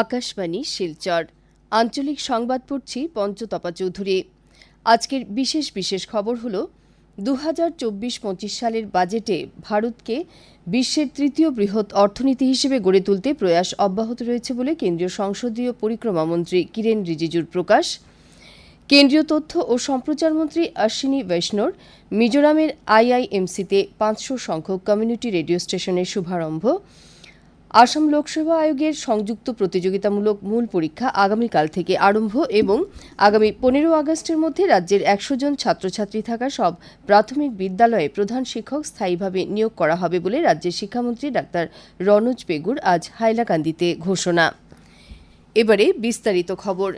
আকাশবাণী, শিলচর। আঞ্চলিক সংবাদ পড়ছি পঞ্চতপা চৌধুরী। আজকের বিশেষ বিশেষ খবর হল দু হাজার চব্বিশ পঁচিশ সালের বাজেটে ভারতকে বিশ্বের তৃতীয় বৃহৎ অর্থনীতি হিসেবে গড়ে তুলতে প্রয়াস অব্যাহত রয়েছে বলে কেন্দ্রীয় সংসদীয় পরিক্রমা মন্ত্রী কিরেন রিজিজুর প্রকাশ। কেন্দ্রীয় তথ্য ও সম্প্রচার মন্ত্রী অশ্বিনী বৈষ্ণর মিজোরামের আইআইএমসিতে পাঁচশো সংখ্যক কমিউনিটি রেডিও স্টেশনের শুভারম্ভ। আসাম লোকসেবা আয়োগের সংযুক্ত প্রতিযোগিতামূলক মূল পরীক্ষা আগামীকাল থেকে আরম্ভ এবং আগামী পনেরো আগস্টের মধ্যে রাজ্যের একশো জন ছাত্রছাত্রী থাকা সব প্রাথমিক বিদ্যালয়ে প্রধান শিক্ষক স্থায়ীভাবে নিয়োগ করা হবে বলে রাজ্যের শিক্ষামন্ত্রী ডাক্তার রনোজ পেগুর আজ হাইলাকান্দিতে ঘোষণা। এবারে বিস্তারিত খবর।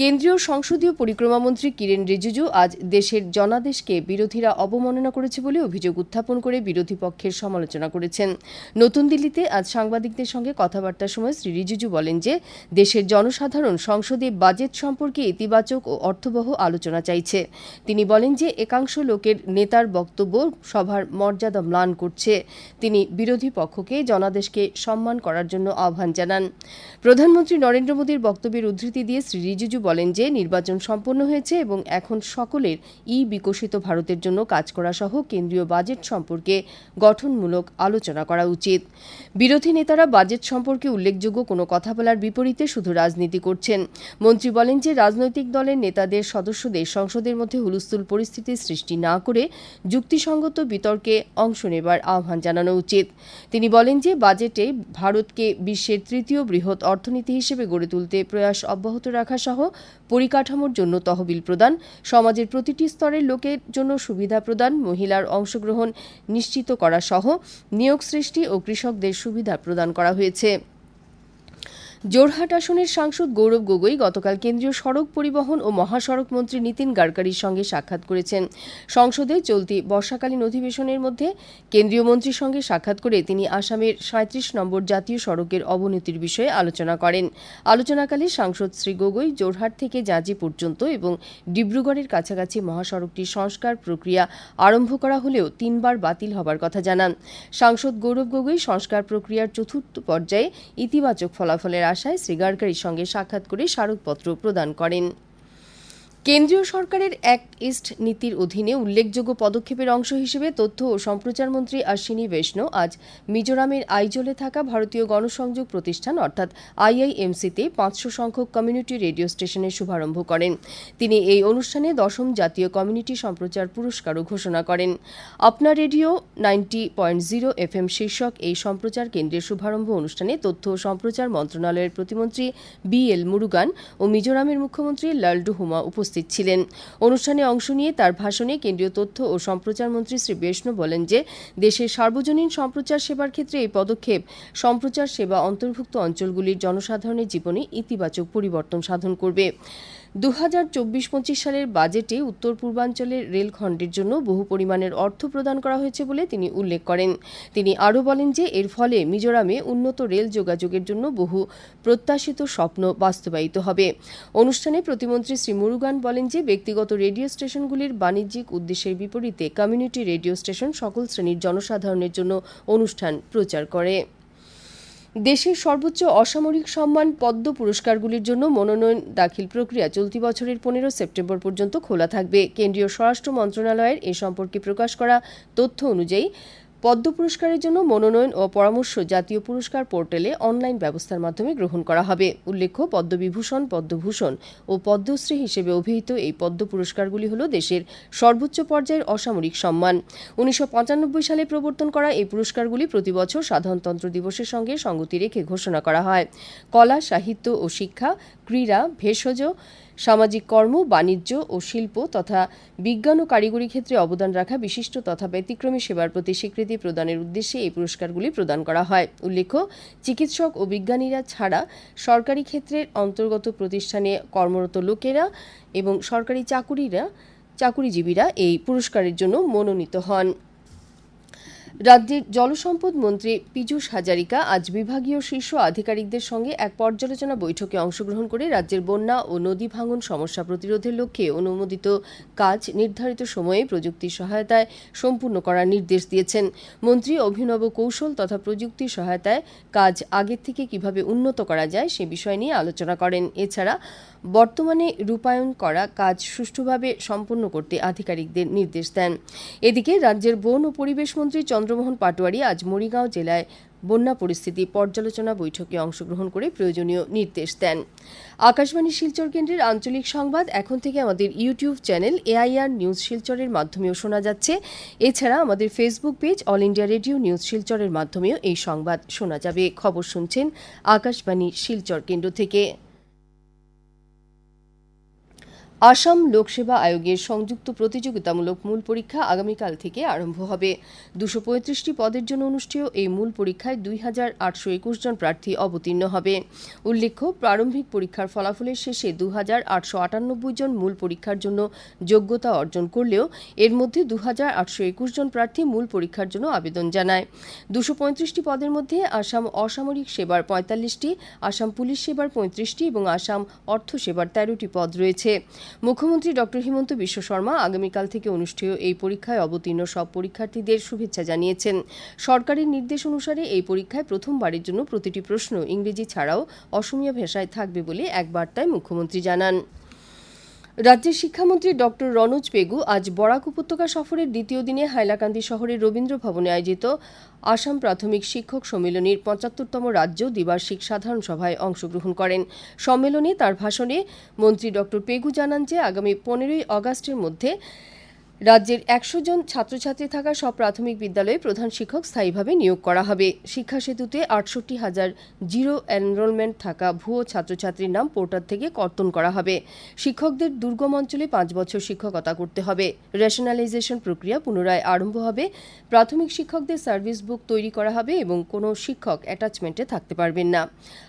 কেন্দ্রীয় সংসদীয় পরিক্রমা মন্ত্রী কিরেন রিজিজু আজ দেশের জনাদেশকে বিরোধীরা অবমাননা করেছে বলে অভিযোগ উত্থাপন করে বিরোধী পক্ষের সমালোচনা করেছেন। নতুন দিল্লিতে আজ সাংবাদিকদের সঙ্গে কথাবার্তার সময় শ্রী রিজিজু বলেন যে, দেশের জনসাধারণ সংসদে বাজেট সম্পর্কে ইতিবাচক ও অর্থবহ আলোচনা চাইছে। তিনি বলেন যে, একাংশ লোকের নেতার বক্তব্য সভার মর্যাদা ম্লান করছে। তিনি বিরোধী পক্ষকে জনাদেশকে সম্মান করার জন্য আহ্বান জানান। প্রধানমন্ত্রী নরেন্দ্র মোদীর বক্তব্যের উদ্ধৃতি দিয়ে শ্রী রিজিজু বলেন যে নির্বাচন সম্পন্ন হয়েছে এবং এখন সকলের ই বিকশিত ভারতের জন্য কাজ করা সহ কেন্দ্রীয় বাজেট সম্পর্কে গঠনমূলক আলোচনা করা উচিত। বিরোধী নেতারা বাজেট সম্পর্কে উল্লেখযোগ্য কোনো কথা বলার বিপরীতে শুধু রাজনীতি করছেন। মন্ত্রী বলেন যে রাজনৈতিক দলের নেতাদের, সদস্যদের, সংসদের মধ্যে হুলস্থুল পরিস্থিতি সৃষ্টি না করে যুক্তিসঙ্গত বিতর্কে অংশ নেবার আহ্বান জানানো উচিত। তিনি বলেন যে বাজেটে ভারতকে বিশ্বের তৃতীয় বৃহৎ অর্থনীতি হিসেবে গড়ে তুলতে প্রয়াস অব্যাহত রাখা সহ পরিকাঠামোর জন্য তহবিল প্রদান, সমাজের প্রতিটি স্তরের লোকের জন্য সুবিধা প্রদান, মহিলার অংশগ্রহণ নিশ্চিত করা সহ নিয়োগ সৃষ্টি ও কৃষকদের সুবিধা প্রদান করা হয়েছে। জোরহাট আসনের সাংসদ গৌরব গগৈ গতকাল কেন্দ্রীয় সড়ক পরিবহন ও মহাসড়ক মন্ত্রী নীতিন গাডকারির সঙ্গে সাক্ষাৎ করেছেন। সংসদে চলতি বর্ষাকালীন অধিবেশনের মধ্যে কেন্দ্রীয় মন্ত্রীর সঙ্গে সাক্ষাৎ করে তিনি আসামের সাঁত্রিশ নম্বর জাতীয় সড়কের অবনতির বিষয়ে আলোচনা করেন। আলোচনাকালে সাংসদ শ্রী গগৈ জোরহাট থেকে জাজি পর্যন্ত এবং ডিব্রুগড়ের কাছাকাছি মহাসড়কটির সংস্কার প্রক্রিয়া আরম্ভ করা হলেও তিনবার বাতিল হবার কথা জানান। সাংসদ গৌরব গগৈ সংস্কার প্রক্রিয়ার চতুর্থ পর্যায়ে ইতিবাচক ফলাফলের আশায় শ্রী গাডকারির সঙ্গে সাক্ষাৎ করে স্মারকপত্র প্রদান করেন। কেন্দ্রীয় সরকারের অ্যাক্ট ইস্ট নীতির অধীনে উল্লেখযোগ্য পদক্ষেপের অংশ হিসেবে তথ্য ও সম্প্রচার মন্ত্রী অশ্বিনী বৈষ্ণব আজ মিজোরামের আইজলে থাকা ভারতীয় গণসংযোগ প্রতিষ্ঠান, অর্থাৎ আইআইএমসিতে পাঁচশো সংখ্যক কমিউনিটি রেডিও স্টেশনের শুভারম্ভ করেন। তিনি এই অনুষ্ঠানে দশম জাতীয় কমিউনিটি সম্প্রচার পুরস্কারও ঘোষণা করেন। আপনার radio ninety point zero FM শীর্ষক এই সম্প্রচার কেন্দ্রের শুভারম্ভ অনুষ্ঠানে তথ্য ও সম্প্রচার মন্ত্রণালয়ের প্রতিমন্ত্রী বি এল মুরুগান ও মিজোরামের মুখ্যমন্ত্রী লালডু হুমা উপস্থিত ছিলেন। অনুষ্ঠানে অংশ নিয়ে তার ভাষণে কেন্দ্রীয় তথ্য ও সম্প্রচার মন্ত্রী শ্রী বৈষ্ণব বলেন যে, দেশের সার্বজনীন সম্প্রচার সেবার ক্ষেত্রে এই পদক্ষেপ সম্প্রচার সেবা অন্তর্ভুক্ত অঞ্চলগুলির জনসাধারণের জীবনে ইতিবাচক পরিবর্তন সাধন করবে। দু হাজার চব্বিশ পঁচিশ সালের বাজেটে উত্তর পূর্বাঞ্চলের রেলখণ্ডের জন্য বহু পরিমাণের অর্থ প্রদান করা হয়েছে বলে তিনি উল্লেখ করেন। তিনি আরও বলেন যে, এর ফলে মিজোরামে উন্নত রেল যোগাযোগের জন্য বহু প্রত্যাশিত স্বপ্ন বাস্তবায়িত হবে। অনুষ্ঠানে প্রতিমন্ত্রী শ্রী মুরুগান বলেন যে, ব্যক্তিগত রেডিও স্টেশনগুলির বাণিজ্যিক উদ্দেশ্যের বিপরীতে কমিউনিটি রেডিও স্টেশন সকল শ্রেণির জনসাধারণের জন্য অনুষ্ঠান প্রচার করে। দেশের সর্বোচ্চ অসামরিক সম্মান পদ্ম পুরস্কারগুলির জন্য মনোনয়ন দাখিল প্রক্রিয়া চলতি বছরের পনেরো সেপ্টেম্বর পর্যন্ত খোলা থাকবে। কেন্দ্রীয় স্বরাষ্ট্র মন্ত্রণালয়ের এ সম্পর্কে প্রকাশ করা তথ্য অনুযায়ী পদ্ম পুরস্কারের জন্য মনোনয়ন ও পরামর্শ জাতীয় পুরস্কার পোর্টালে অনলাইন ব্যবস্থার মাধ্যমে গ্রহণ করা হবে। উল্লেখ্য, পদ্মবিভূষণ, পদ্মভূষণ ও পদ্মশ্রী হিসেবে অভিহিত এই পদ্ম পুরস্কারগুলি হল দেশের সর্বোচ্চ পর্যায়ের অসামরিক সম্মান। উনিশশো পঁচানব্বই সালে প্রবর্তন করা এই পুরস্কারগুলি প্রতি বছর সাধারণতন্ত্র দিবসের সঙ্গে সঙ্গতি রেখে ঘোষণা করা হয়। কলা, সাহিত্য ও শিক্ষা ক্রীড়া, ভেষজ, সামাজিক কর্ম, বাণিজ্য ও শিল্প তথা বিজ্ঞান ও কারিগরি ক্ষেত্রে অবদান রাখা বিশিষ্ট তথা ব্যতিক্রমী সেবার প্রতি স্বীকৃতি প্রদানের উদ্দেশ্যে এই পুরস্কারগুলি প্রদান করা হয়। উল্লেখ্য, চিকিৎসক ও বিজ্ঞানীরা ছাড়া সরকারি ক্ষেত্রের অন্তর্গত প্রতিষ্ঠানে কর্মরত লোকেরা এবং সরকারি চাকুরিরা, চাকুরিজীবীরা এই পুরস্কারের জন্য মনোনীত হন। রাজ্যের জলসম্পদ মন্ত্রী পীযূষ হাজারিকা আজ বিভাগীয় শীর্ষ আধিকারিকদের সঙ্গে এক পর্যালোচনা বৈঠকে অংশগ্রহণ করে রাজ্যের বন্যা ও নদী ভাঙন সমস্যা প্রতিরোধের লক্ষ্যে অনুমোদিত কাজ নির্ধারিত সময়ে প্রযুক্তির সহায়তায় সম্পূর্ণ করার নির্দেশ দিয়েছেন। মন্ত্রী অভিনব কৌশল তথা প্রযুক্তির সহায়তায় কাজ আগের থেকে কীভাবে উন্নত করা যায় সে বিষয় নিয়ে আলোচনা করেন। এছাড়া বর্তমানে রূপায়ণ করা কাজ সুষ্ঠুভাবে সম্পন্ন করতে আধিকারিকদের নির্দেশ দেন। এদিকে রাজ্যের বন ও পরিবেশ মন্ত্রী চন্দ্রমোহন পাটোয়ারি আজ মরিগাঁও জেলায় বন্যা পরিস্থিতি পর্যালোচনা বৈঠকে অংশগ্রহণ করে প্রয়োজনীয় নির্দেশ দেন। আকাশবাণী শিলচর কেন্দ্রের আঞ্চলিক সংবাদ, এখন থেকে আমাদের ইউটিউব চ্যানেল এআইআর নিউজ শিলচরের মাধ্যমেও শোনা যাচ্ছে। এছাড়া আমাদের Facebook page, All India Radio news শিলচরের মাধ্যমেও এই সংবাদ শোনা যাবে। খবর শুনছেন আকাশবাণী শিলচর কেন্দ্র থেকে। আসাম লোকসেবা আয়োগের সংযুক্ত প্রতিযোগিতামূলক মূল পরীক্ষা আগামীকাল থেকে আরম্ভ হবে। দুশো পঁয়ত্রিশটি পদের জন্য অনুষ্ঠেয় এই মূল পরীক্ষায় দুই হাজার আটশো একুশ জন প্রার্থী অবতীর্ণ হবে। উল্লেখ্য, প্রারম্ভিক পরীক্ষার ফলাফলের শেষে দু হাজার আটশো আটানব্বই জন মূল পরীক্ষার জন্য যোগ্যতা অর্জন করলেও এর মধ্যে দু হাজার আটশো একুশ জন প্রার্থী মূল পরীক্ষার জন্য আবেদন জানায়। দুশো পঁয়ত্রিশটি পদের মধ্যে আসাম অসামরিক সেবার পঁয়তাল্লিশটি, আসাম পুলিশ সেবার পঁয়ত্রিশটি এবং আসাম অর্থ সেবার তেরোটি পদ রয়েছে। মুখ্যমন্ত্রী ডক্টর হিমন্ত বিশ্ব শর্মা আগামীকাল থেকে অনুষ্ঠেয় এই পরীক্ষায় অবতীর্ণ সব পরীক্ষার্থীদের শুভেচ্ছা জানিয়েছেন। সরকারের নির্দেশ অনুসারে এই পরীক্ষায় প্রথমবারের জন্য প্রতিটি প্রশ্ন ইংরেজি ছাড়াও অসমীয়া ভাষায় থাকবে বলে এক বার্তায় মুখ্যমন্ত্রী জানান। রাজ্যের শিক্ষামন্ত্রী ডক্টর রনোজ পেগু আজ বরাক উপত্যকা সফরের দ্বিতীয় দিনে হাইলাকান্দি শহরের রবীন্দ্র ভবনে আয়োজিত আসাম প্রাথমিক শিক্ষক সম্মেলনীর পঁচাত্তরতম রাজ্য দ্বিবার্ষিক সাধারণ সভায় অংশগ্রহণ করেন। সম্মেলনে তার ভাষণে মন্ত্রী ডক্টর পেগু জানান যে, আগামী পনেরোই অগাস্টের মধ্যে রাজ্যের একশো জন ছাত্রছাত্রী থাকা সব প্রাথমিক বিদ্যালয়ে প্রধান শিক্ষক স্থায়ীভাবে নিয়োগ করা হবে। শিক্ষা সেতুতে আটষট্টি হাজার জিরো এনরোলমেন্ট থাকা ভুয়ো ছাত্রছাত্রীর নাম পোর্টাল থেকে কর্তন করা হবে। শিক্ষকদের দুর্গম অঞ্চলে পাঁচ বছর শিক্ষকতা করতে হবে। রেশনালাইজেশন প্রক্রিয়া পুনরায় আরম্ভ হবে। প্রাথমিক শিক্ষকদের সার্ভিস বুক তৈরি করা হবে এবং কোনো শিক্ষক অ্যাটাচমেন্টে থাকতে পারবেন না।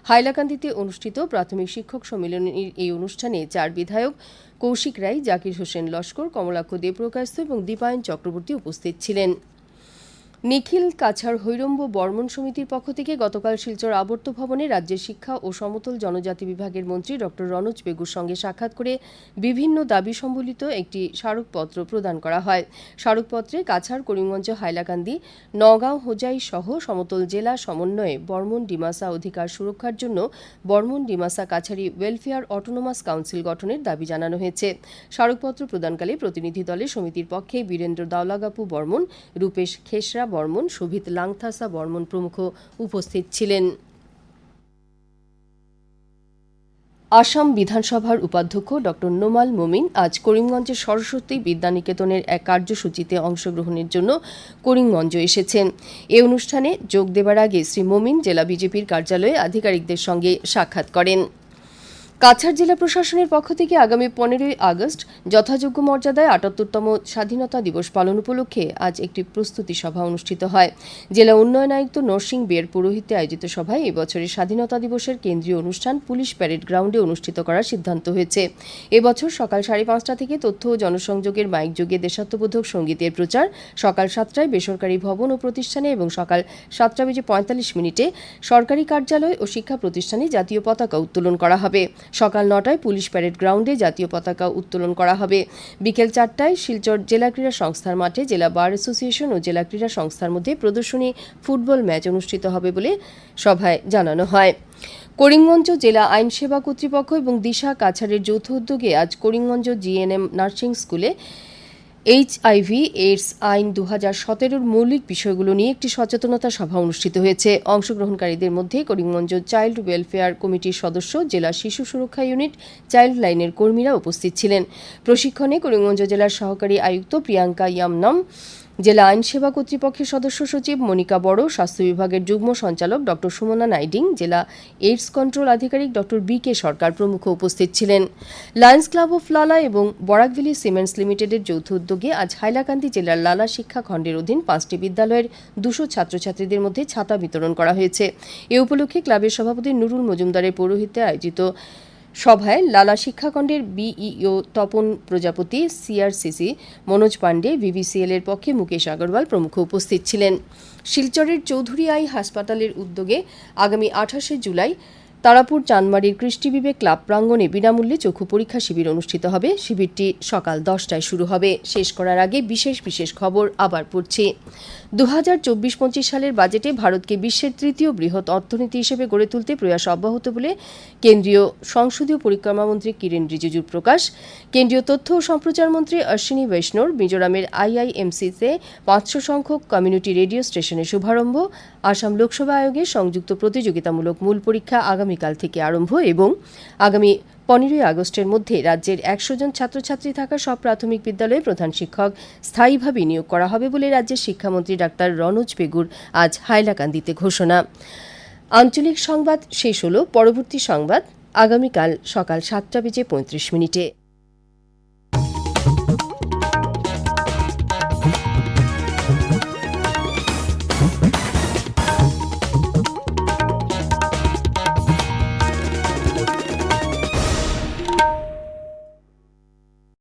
হাইলাকান্দিতে অনুষ্ঠিত প্রাথমিক শিক্ষক সম্মেলনের এই অনুষ্ঠানে চার বিধায়ক কৌশিক রায়, জাকির হোসেন লস্কর, কমলাক্ষ দেবপ্রকাশ এবং দীপায়ন চক্রবর্তী উপস্থিত ছিলেন। নিখিল কাছাড় হৈরম্ব বর্মন সমিতির পক্ষ থেকে গতকাল শিলচর আবর্ত ভবনে রাজ্যের শিক্ষা ও সমতল জনজাতি বিভাগের মন্ত্রী ড রনোজ বেগুর সঙ্গে সাক্ষাৎ করে বিভিন্ন দাবি সম্বলিত একটি স্মারকপত্র প্রদান করা হয়। স্মারকপত্রে কাছাড়, করিমগঞ্জ, হাইলাকান্দি, নগাঁও, হোজাই সহ সমতল জেলা সমন্বয়ে বর্মন ডিমাসা অধিকার সুরক্ষার জন্য Barman Dimasa Kachari welfare autonomous council গঠনের দাবি জানানো হয়েছে। স্মারকপত্র প্রদানকালে প্রতিনিধি দলে সমিতির পক্ষে বীরেন্দ্র দাওলাগাপু বর্মন রূপেশ খেসরা বর্মন, শোভিত লাংথাসা বর্মন প্রমুখ উপস্থিত ছিলেন। আসাম বিধানসভার উপাধ্যক্ষ ড. নোমাল মোমিন আজ করিমগঞ্জের সরস্বতী বিদ্যানিকেতনের এক কার্যসূচিতে অংশগ্রহণের জন্য করিমগঞ্জ এসেছেন। এ অনুষ্ঠানে যোগ দেবার আগে শ্রী মোমিন জেলা বিজেপির কার্যালয়ে আধিকারিকদের সঙ্গে সাক্ষাৎ করেন। কাছাড় জেলা প্রশাসনের পক্ষ থেকে আগামী পনেরোই আগস্ট যথাযোগ্য মর্যাদায় আটাত্তরতম স্বাধীনতা দিবস পালন উপলক্ষে আজ একটি প্রস্তুতি সভা অনুষ্ঠিত হয়। জেলা উন্নয়ন আয়ুক্ত নরসিং বের পুরোহিতে আয়োজিত সভায় এবছরের স্বাধীনতা দিবসের কেন্দ্রীয় অনুষ্ঠান পুলিশ প্যারেড গ্রাউন্ডে অনুষ্ঠিত করার সিদ্ধান্ত হয়েছে। এবছর সকাল সাড়ে পাঁচটা থেকে তথ্য ও জনসংযোগের মাইক যোগে দেশাত্মবোধক সঙ্গীতের প্রচার, সকাল সাতটায় বেসরকারি ভবন ও প্রতিষ্ঠানে এবং সকাল সাতটা বেজে পঁয়তাল্লিশ মিনিটে সরকারি কার্যালয় ও শিক্ষা প্রতিষ্ঠানে জাতীয় পতাকা উত্তোলন করা হবে। সকাল নটায় পুলিশ প্যারেড গ্রাউন্ডে জাতীয় পতাকা উত্তোলন করা হবে। বিকেল চারটায় শিলচর জেলা ক্রীড়া সংস্থার মাঠে জেলা বার অ্যাসোসিয়েশন ও জেলা ক্রীড়া সংস্থার মধ্যে প্রদর্শনী, ফুটবল ম্যাচ অনুষ্ঠিত হবে বলে সভায় জানানো হয়। করিমগঞ্জ জেলা আইন সেবা কর্তৃপক্ষ এবং দিশা কাছাড়ের যৌথ উদ্যোগে আজ করিমগঞ্জ জিএনএম নার্সিং স্কুলে এইচআইভি এইডস আইন দু হাজার সতেরোর মৌলিক বিষয়গুলো নিয়ে একটি সচেতনতা সভা অনুষ্ঠিত হয়েছে। অংশগ্রহণকারীদের মধ্যে করিমগঞ্জ চাইল্ড ওয়েলফেয়ার কমিটির সদস্য, জেলা শিশু সুরক্ষা ইউনিট চাইল্ড লাইনের কর্মীরা উপস্থিত ছিলেন। প্রশিক্ষণে করিমগঞ্জ জেলার সহকারী আয়ুক্ত প্রিয়াঙ্কা ইয়ামনম জেলা আইন সেবা কর্তৃপক্ষের সদস্য সচিব মনিকা বড়, স্বাস্থ্য বিভাগের যুগ্ম সঞ্চালক ড সুমনা নাইডিং, জেলা এইডস কন্ট্রোল আধিকারিক ড বি কে সরকার প্রমুখ উপস্থিত ছিলেন। লায়ন্স ক্লাব অফ লালা এবং বরাকভ্যালি সিমেন্টস লিমিটেডের যৌথ উদ্যোগে আজ হাইলাকান্দি জেলার লালা শিক্ষা খণ্ডের অধীন পাঁচটি বিদ্যালয়ের দুশো ছাত্রছাত্রীদের মধ্যে ছাতা বিতরণ করা হয়েছে। এ উপলক্ষে ক্লাবের সভাপতি নুরুল মজুমদারের পৌরোহিত্যে আয়োজিত সভায় লালা শিক্ষাকণ্ডের বিইও তপন প্রজাপতি, সিআরসিসি মনোজ পাণ্ডে বিবিসিএল এর পক্ষে মুকেশ আগরওয়াল প্রমুখ উপস্থিত ছিলেন। শিলচরের চৌধুরী আই হাসপাতালের উদ্যোগে আগামী আঠাশে জুলাই তারাপুর চাঁদমারির কৃষ্টি বিবেক ক্লাব প্রাঙ্গণে বিনামূল্যে চক্ষু পরীক্ষা শিবির অনুষ্ঠিত হবে। শিবিরটি সকাল দশটায় শুরু হবে। শেষ করার আগে বিশেষ বিশেষ খবর আবার পড়ছি। দু হাজার চব্বিশ পঁচিশ সালের বাজেটে ভারতকে বিশ্বের তৃতীয় বৃহৎ অর্থনীতি হিসেবে গড়ে তুলতে প্রয়াস অব্যাহত বলে কেন্দ্রীয় সংসদীয় পরিক্রমা মন্ত্রী কিরেন রিজিজুর প্রকাশ। কেন্দ্রীয় তথ্য ও সম্প্রচার মন্ত্রী অশ্বিনী বৈষ্ণব মিজোরামের আইআইএমসিতে পাঁচশো সংখ্যক কমিউনিটি রেডিও স্টেশনের শুভারম্ভ। আসাম লোকসভা আয়োগের সংযুক্ত প্রতিযোগিতামূলক মূল পরীক্ষা আগামীকাল থেকে আরম্ভ এবং আগামী পনেরোই আগস্টের মধ্যে রাজ্যের একশো জন ছাত্রছাত্রী থাকা সব প্রাথমিক বিদ্যালয়ে প্রধান শিক্ষক স্থায়ীভাবে নিয়োগ করা হবে বলে রাজ্যের শিক্ষামন্ত্রী ডাক্তার রনোজ বেগুর আজ হাইলাকান্দিতে ঘোষণা। আঞ্চলিক সংবাদ শেষ হল, পরবর্তী সংবাদ আগামীকাল সকাল সাতটা বেজে পঁয়ত্রিশ মিনিটে।